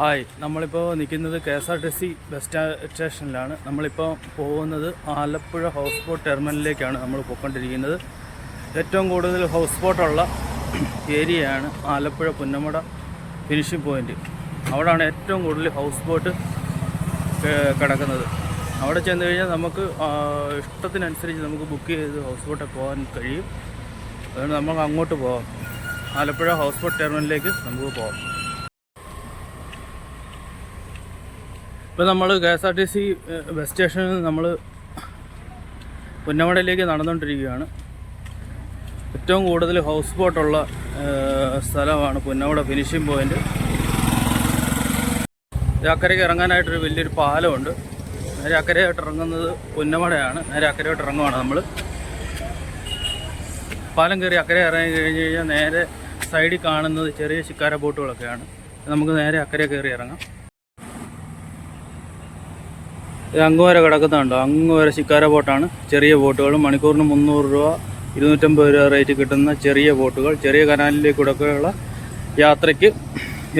Hi നമ്മളിപ്പോൾ നിൽക്കുന്നത് K S R T C bus സ്റ്റാ- സ്റ്റേഷനിലാണ് നമ്മളിപ്പോൾ പോകുന്നത് ആലപ്പുഴ ഹൗസ് ബോട്ട് ടെർമിനലിലേക്കാണ് നമ്മൾ പോയിക്കൊണ്ടിരിക്കുന്നത്. ഏറ്റവും കൂടുതൽ ഹൗസ് ബോട്ടുള്ള ഏരിയയാണ് ആലപ്പുഴ പുന്നമട ഫിനിഷിംഗ് പോയിന്റ് അവിടെയാണ് ഏറ്റവും കൂടുതൽ ഹൗസ് ബോട്ട് കിടക്കുന്നത്. അവിടെ ചെന്ന് കഴിഞ്ഞാൽ നമുക്ക് ഇഷ്ടത്തിനനുസരിച്ച് നമുക്ക് ബുക്ക് ചെയ്ത് ഹൗസ് ബോട്ടിൽ പോകാൻ കഴിയും. അതുകൊണ്ട് നമുക്ക് അങ്ങോട്ട് പോകാം ആലപ്പുഴ ഹൗസ് ബോട്ട് ടെർമിനലിലേക്ക് നമുക്ക് പോകാം ഇപ്പോൾ നമ്മൾ K S R T C bus സ്റ്റേഷനിൽ നിന്ന് നമ്മൾ പുന്നമടയിലേക്ക് നടന്നുകൊണ്ടിരിക്കുകയാണ് ഏറ്റവും കൂടുതൽ ഹൗസ് ബോട്ടുള്ള സ്ഥലമാണ് പുന്നമട ഫിനിഷിംഗ് പോയിന്റ് അക്കരയ്ക്ക് ഇറങ്ങാനായിട്ടൊരു വലിയൊരു പാലമുണ്ട്. നേരെ അക്കരയായിട്ട് ഇറങ്ങുന്നത് പുന്നമടയാണ്. നേരെ അക്കരയായിട്ട് ഇറങ്ങുവാണ് നമ്മൾ പാലം കയറി അക്കരെ ഇറങ്ങി കഴിഞ്ഞ് കഴിഞ്ഞാൽ നേരെ സൈഡിൽ കാണുന്നത് ചെറിയ ശിക്കാര ബോട്ടുകളൊക്കെയാണ്. നമുക്ക് നേരെ അക്കരെ കയറി ഇറങ്ങാം. ഇത് അങ്ങ് വരെ കിടക്കുന്നുണ്ടോ? അങ്ങ് വരെ ശിക്കാര ബോട്ടാണ്. ചെറിയ ബോട്ടുകൾ. മണിക്കൂറിന് മുന്നൂറ് രൂപ ഇരുന്നൂറ്റമ്പത് രൂപ റേറ്റ് കിട്ടുന്ന ചെറിയ ബോട്ടുകൾ. ചെറിയ കനാലിലേക്കൂടെയൊക്കെയുള്ള യാത്രയ്ക്ക്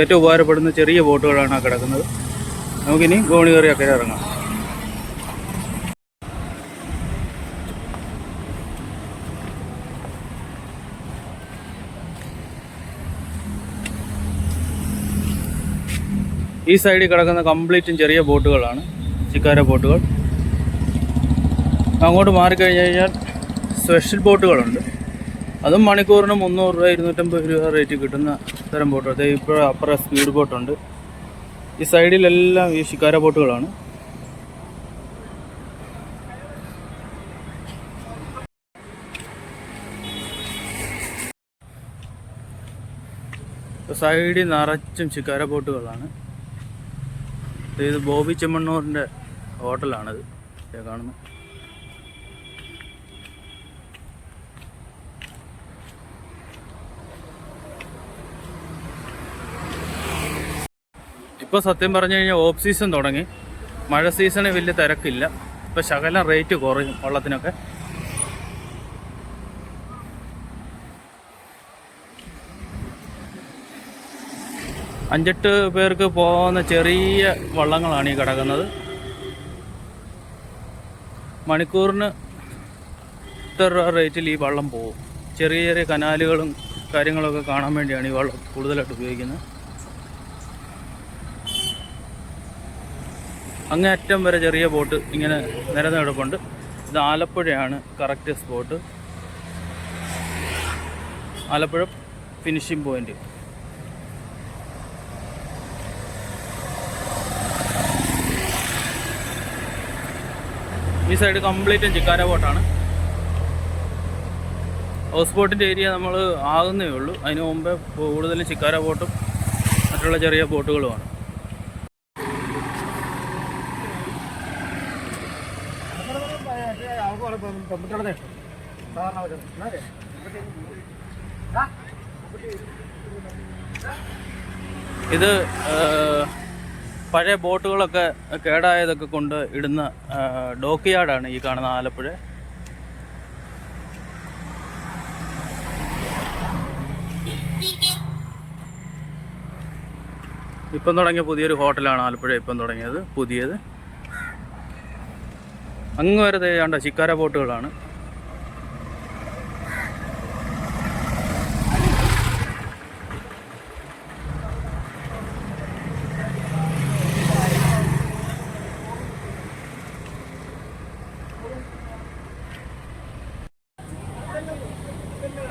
ഏറ്റവും ഉപകാരപ്പെടുന്ന ചെറിയ ബോട്ടുകളാണ് ആ കിടക്കുന്നത്. നമുക്കിനി ഗോണി കയറി അക്കരെ ഇറങ്ങാം. ഈ സൈഡിൽ കിടക്കുന്ന കംപ്ലീറ്റും ചെറിയ ബോട്ടുകളാണ്. ചിക്കാര ബോട്ടുകൾ. അങ്ങോട്ട് മാറിക്കഴിഞ്ഞ് കഴിഞ്ഞാൽ സ്പെഷ്യൽ ബോട്ടുകളുണ്ട്. അതും മണിക്കൂറിന് മുന്നൂറ് രൂപ ഇരുന്നൂറ്റമ്പത് രൂപ റേറ്റ് കിട്ടുന്ന തരം ബോട്ടുകൾ. അതായത് ഇപ്പോൾ അപ്പുറം സ്പീഡ് ബോട്ടുണ്ട്. ഈ സൈഡിലെല്ലാം ഈ ശിക്കാര ബോട്ടുകളാണ്. സൈഡിൽ നിറച്ചും ശിക്കാര ബോട്ടുകളാണ്. ഇത് ബോബി ചെമ്മണ്ണൂറിന്റെ ഹോട്ടലാണിത്. കാണുന്നത് ഇപ്പോൾ സത്യം പറഞ്ഞു കഴിഞ്ഞാൽ ഓഫ് സീസൺ തുടങ്ങി. മഴ സീസണിൽ വലിയ തിരക്കില്ല. ഇപ്പോൾ ശകലം റേറ്റ് കുറയും വള്ളത്തിനൊക്കെ. അഞ്ചെട്ട് പേർക്ക് പോകുന്ന ചെറിയ വള്ളങ്ങളാണ് ഈ കിടക്കുന്നത്. മണിക്കൂറിന് ഇത്ര രൂപ റേറ്റിൽ ഈ വള്ളം പോകും ചെറിയ ചെറിയ കനാലുകളും കാര്യങ്ങളൊക്കെ കാണാൻ വേണ്ടിയാണ് ഈ വള്ളം കൂടുതലായിട്ട് ഉപയോഗിക്കുന്നത്. അങ്ങേയറ്റം വരെ ചെറിയ ബോട്ട് ഇങ്ങനെ നിരന്ന് ഇത് ആലപ്പുഴയാണ് correct spot Alappuzha finishing point ഈ സൈഡ് കംപ്ലീറ്റും ചിക്കാര ബോട്ടാണ് ഹൗസ് ബോട്ടിന്റെ ഏരിയ നമ്മൾ ആകുന്നേ ഉള്ളൂ. അതിന് മുമ്പേ കൂടുതലും ചിക്കാര ബോട്ടും മറ്റുള്ള ചെറിയ ബോട്ടുകളുമാണ് ഇത് പഴയ ബോട്ടുകളൊക്കെ കേടായതൊക്കെ കൊണ്ട് ഇടുന്ന ഡോക്ക് യാർഡാണ് ഈ കാണുന്ന ആലപ്പുഴ. ഇപ്പം തുടങ്ങിയ പുതിയൊരു ഹോട്ടലാണ് ആലപ്പുഴ ഇപ്പം തുടങ്ങിയത് പുതിയത്. അങ്ങ് വരെ തേയാണ്ട ശിക്കാര ബോട്ടുകളാണ്.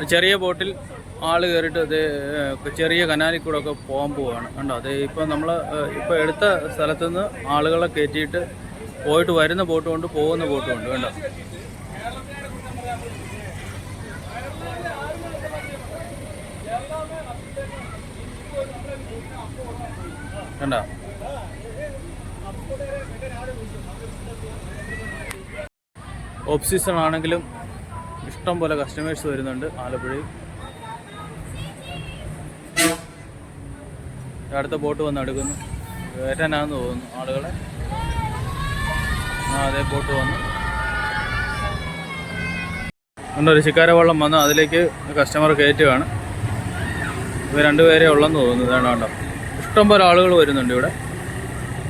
ചെറിയ ബോട്ടിൽ ആൾ കയറിയിട്ട് അത് ചെറിയ കനാലിൽ കൂടെ ഒക്കെ പോകാൻ പോവുകയാണ് കണ്ടോ? അത് ഇപ്പോൾ നമ്മൾ ഇപ്പോൾ എടുത്ത സ്ഥലത്തു നിന്ന് ആളുകളെ കയറ്റിയിട്ട് പോയിട്ട് വരുന്ന ബോട്ടും ഉണ്ട് പോകുന്ന ബോട്ടും ഉണ്ട് കണ്ടോ? കണ്ടോ? ഓഫ് സീസൺ ആണെങ്കിലും ഇഷ്ടം പോലെ കസ്റ്റമേഴ്സ് വരുന്നുണ്ട് ആലപ്പുഴയിൽ. അടുത്ത ബോട്ട് വന്ന് എടുക്കുന്നു കയറ്റാനാന്ന് തോന്നുന്നു ആളുകളെ. ആ അതേ ബോട്ട് വന്നു. ഉണ്ടൊരു ഒരു ശിക്കാര വള്ളം വന്ന് അതിലേക്ക് കസ്റ്റമർ കയറ്റുകയാണ്. ഇവ രണ്ടുപേരെ ഉള്ളെന്ന് തോന്നുന്നു. ഇതാണ് കണ്ടോ. ഇഷ്ടംപോലെ ആളുകൾ വരുന്നുണ്ട് ഇവിടെ.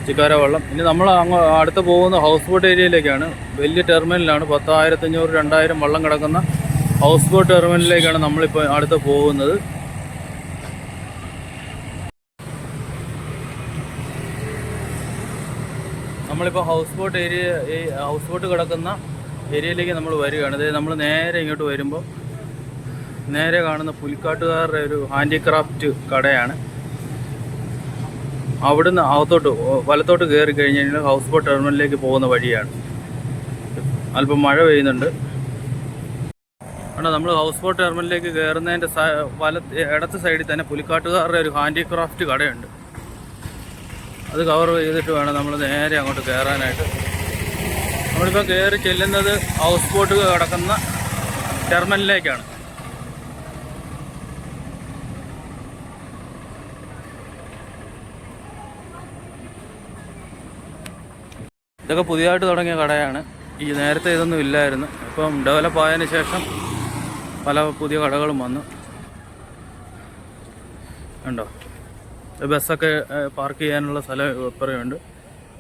ചിക്കാര വള്ളം. ഇനി നമ്മൾ അങ്ങ് അടുത്ത് പോകുന്ന ഹൗസ് ബോട്ട് ഏരിയയിലേക്കാണ് വലിയ ടെർമിനലാണ് പത്തായിരത്തഞ്ഞൂറ് രണ്ടായിരം വള്ളം കിടക്കുന്ന ഹൗസ് ബോട്ട് ടെർമിനലിലേക്കാണ് നമ്മളിപ്പോൾ അടുത്ത് പോകുന്നത്. നമ്മളിപ്പോൾ ഹൗസ് ബോട്ട് ഏരിയ ഈ ഹൗസ് ബോട്ട് കിടക്കുന്ന ഏരിയയിലേക്ക് നമ്മൾ വരികയാണ്. അതായത് നമ്മൾ നേരെ ഇങ്ങോട്ട് വരുമ്പോൾ നേരെ കാണുന്ന പുലിക്കാട്ടുകാരുടെ ഒരു ഹാൻഡിക്രാഫ്റ്റ് കടയാണ്. അവിടുന്ന് അകത്തോട്ട് വലത്തോട്ട് കയറി കഴിഞ്ഞ് കഴിഞ്ഞാൽ ഹൗസ് ബോട്ട് ടെർമിനലിലേക്ക് പോകുന്ന വഴിയാണ്. അല്പം മഴ പെയ്യുന്നുണ്ട്. കാരണം നമ്മൾ ഹൗസ് ബോട്ട് ടെർമിനലിലേക്ക് കയറുന്നതിന്റെ വല ഇടത്ത് സൈഡിൽ തന്നെ പുലിക്കാട്ടുകാരുടെ ഒരു ഹാൻഡിക്രാഫ്റ്റ് കടയുണ്ട്. അത് കവർ ചെയ്തിട്ട് വേണം നമ്മൾ നേരെ അങ്ങോട്ട് കയറാനായിട്ട് നമ്മളിപ്പോൾ കയറി ചെല്ലുന്നത് ഹൗസ് ബോട്ട് കിടക്കുന്ന ടെർമിനലിലേക്കാണ് ഇതൊക്കെ പുതിയതായിട്ട് തുടങ്ങിയ കടയാണ്. ഈ നേരത്തെ ഇതൊന്നും ഇല്ലായിരുന്നു. ഇപ്പം ഡെവലപ്പ് ആയതിനു ശേഷം പല പുതിയ കടകളും വന്നു. ഉണ്ടോ ബസ്സൊക്കെ പാർക്ക് ചെയ്യാനുള്ള സ്ഥലം ഇപ്പുറമുണ്ട്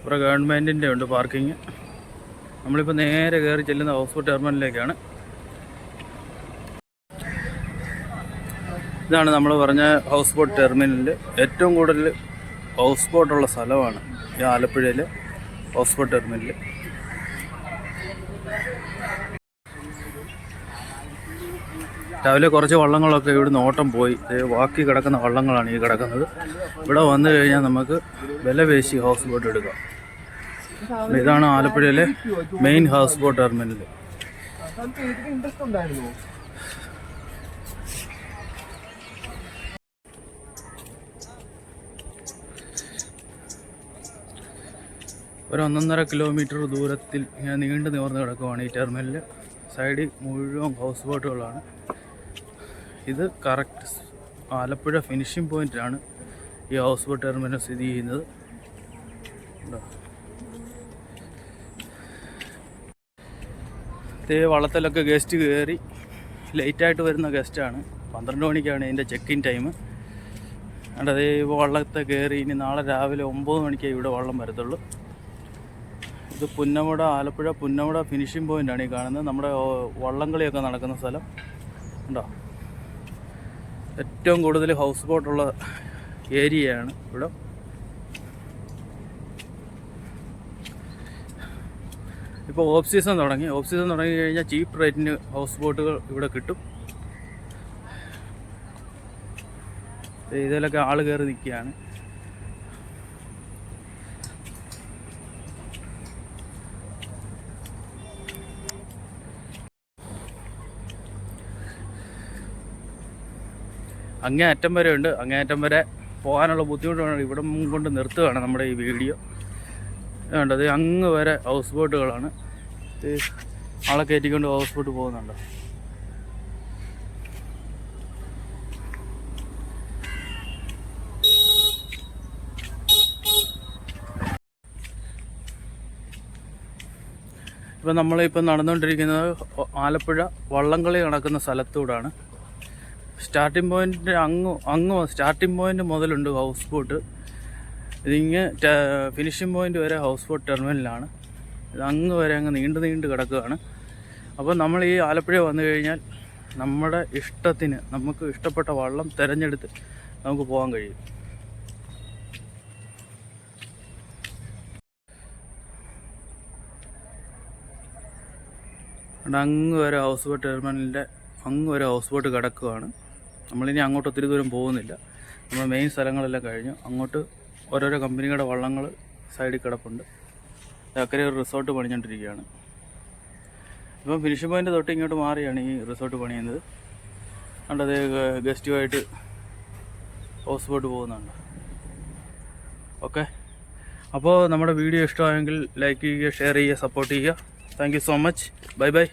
ഇവിടെ ഗവൺമെന്റിന്റെ ഉണ്ട് പാർക്കിങ് നമ്മളിപ്പോൾ നേരെ കയറി ചെല്ലുന്ന ഹൗസ് ബോട്ട് ടെർമിനലിലേക്കാണ്. ഇതാണ് നമ്മൾ പറഞ്ഞ ഹൗസ് ബോട്ട് ടെർമിനലിൽ ഏറ്റവും കൂടുതൽ ഹൗസ് ബോട്ടുള്ള സ്ഥലമാണ് ഈ ആലപ്പുഴയിൽ ഹൗസ് ടെർമിനലിൽ ടെർമിനൽ രാവിലെ കുറച്ച് വള്ളങ്ങളൊക്കെ ഇവിടുന്ന് ഓട്ടം പോയി. ബാക്കി കിടക്കുന്ന വള്ളങ്ങളാണ് ഈ കിടക്കുന്നത്. ഇവിടെ വന്നു കഴിഞ്ഞാൽ നമുക്ക് വില പേശി ഹൗസ് ബോട്ട് എടുക്കാം. ഇതാണ് ആലപ്പുഴയിലെ മെയിൻ ഹൗസ് ബോട്ട് ടെർമിനൽ ഒരു ഒന്നൊന്നര കിലോമീറ്റർ ദൂരത്തിൽ ഞാൻ നീണ്ടു നിവർന്ന് കിടക്കുവാണ് ഈ ടെർമിനൽ സൈഡിൽ മുഴുവൻ ഹൗസ് ബോട്ടുകളാണ് ഇത് കറക്റ്റ് ആലപ്പുഴ ഫിനിഷിംഗ് പോയിന്റിലാണ് ഈ ഹൗസ് ബോട്ട് ടെർമിനൽ സ്ഥിതി ചെയ്യുന്നത്. ഇതേ. വള്ളത്തിലൊക്കെ ഗസ്റ്റ് കയറി ലേറ്റായിട്ട് വരുന്ന ഗസ്റ്റാണ് പന്ത്രണ്ട് മണിക്കാണ് ഇതിന്റെ ചെക്ക് ഇൻ ടൈം അതേ വള്ളത്തെ കയറി ഇനി നാളെ രാവിലെ ഒമ്പത് മണിക്കേ ഇവിടെ വള്ളം വരത്തുള്ളൂ. ഇത് പുന്നമുട ആലപ്പുഴ പുന്നമുട ഫിനിഷിംഗ് പോയിന്റാണ് ഈ കാണുന്നത്. നമ്മുടെ വള്ളംകളിയൊക്കെ നടക്കുന്ന സ്ഥലം. ഉണ്ടോ ഏറ്റവും കൂടുതൽ ഹൗസ് ബോട്ടുള്ള ഏരിയയാണ് ഇവിടെ. ഇപ്പോൾ ഓഫ് സീസൺ തുടങ്ങി. ഓഫ് സീസൺ തുടങ്ങി കഴിഞ്ഞാൽ ചീപ്പ് റേറ്റിന് ഹൗസ് ബോട്ടുകൾ ഇവിടെ കിട്ടും. ഇതിലൊക്കെ ആൾ കയറി നിൽക്കുകയാണ്. അങ്ങേ അറ്റം വരെ ഉണ്ട്. അങ്ങേയറ്റം വരെ പോകാനുള്ള ബുദ്ധിമുട്ടാണ് ഇവിടെ കൊണ്ട് നിർത്തുകയാണ് നമ്മുടെ ഈ വീഡിയോ. വേണ്ടത് അങ്ങ് വരെ ഹൗസ് ബോട്ടുകളാണ് ആളെ കയറ്റിക്കൊണ്ട് ഹൗസ് ബോട്ട് പോകുന്നുണ്ട്. ഇപ്പം നമ്മളിപ്പോൾ നടന്നുകൊണ്ടിരിക്കുന്നത് ആലപ്പുഴ വള്ളംകളി നടക്കുന്ന സ്ഥലത്തൂടാണ്. സ്റ്റാർട്ടിംഗ് പോയിന്റ് അങ്ങ് അങ്ങ് സ്റ്റാർട്ടിംഗ് പോയിന്റ് മുതലുണ്ട് ഹൗസ് ബോട്ട് ഇതിങ്ങ് ഫിനിഷിംഗ് പോയിന്റ് വരെ ഹൗസ് ബോട്ട് ടെർമിനലാണ് ഇത് അങ്ങ് വരെ അങ്ങ് നീണ്ടു നീണ്ട് കിടക്കുകയാണ്. അപ്പോൾ നമ്മൾ ഈ ആലപ്പുഴ വന്നു കഴിഞ്ഞാൽ നമ്മുടെ ഇഷ്ടത്തിന് നമുക്ക് ഇഷ്ടപ്പെട്ട വള്ളം തിരഞ്ഞെടുത്ത് നമുക്ക് പോകാൻ കഴിയും. അങ്ങ് വരെ ഹൗസ് ബോട്ട് ടെർമിനലിന്റെ അങ്ങ് വരെ ഹൗസ് ബോട്ട് കിടക്കുകയാണ്. നമ്മളിനി അങ്ങോട്ട് ഒത്തിരി ദൂരം പോകുന്നില്ല. നമ്മൾ മെയിൻ സ്ഥലങ്ങളെല്ലാം കഴിഞ്ഞു. അങ്ങോട്ട് ഓരോരോ കമ്പനികളുടെ വള്ളങ്ങൾ സൈഡിൽ കിടപ്പുണ്ട്. അക്കരെ ഒരു റിസോർട്ട് പണിഞ്ഞുകൊണ്ടിരിക്കുകയാണ് ഇപ്പം ഫിനിഷിംഗ് പോയിന്റ് തൊട്ട് ഇങ്ങോട്ട് മാറിയാണ് ഈ റിസോർട്ട് പണിയുന്നത്. അതുകൊണ്ട് അത് ഗസ്റ്റുമായിട്ട് ഹൗസ് ബോട്ട് പോകുന്നുണ്ട്. ഓക്കെ അപ്പോൾ നമ്മുടെ വീഡിയോ ഇഷ്ടമായെങ്കിൽ ലൈക്ക് ചെയ്യുക ഷെയർ ചെയ്യുക സപ്പോർട്ട് ചെയ്യുക. Thank so much bye bye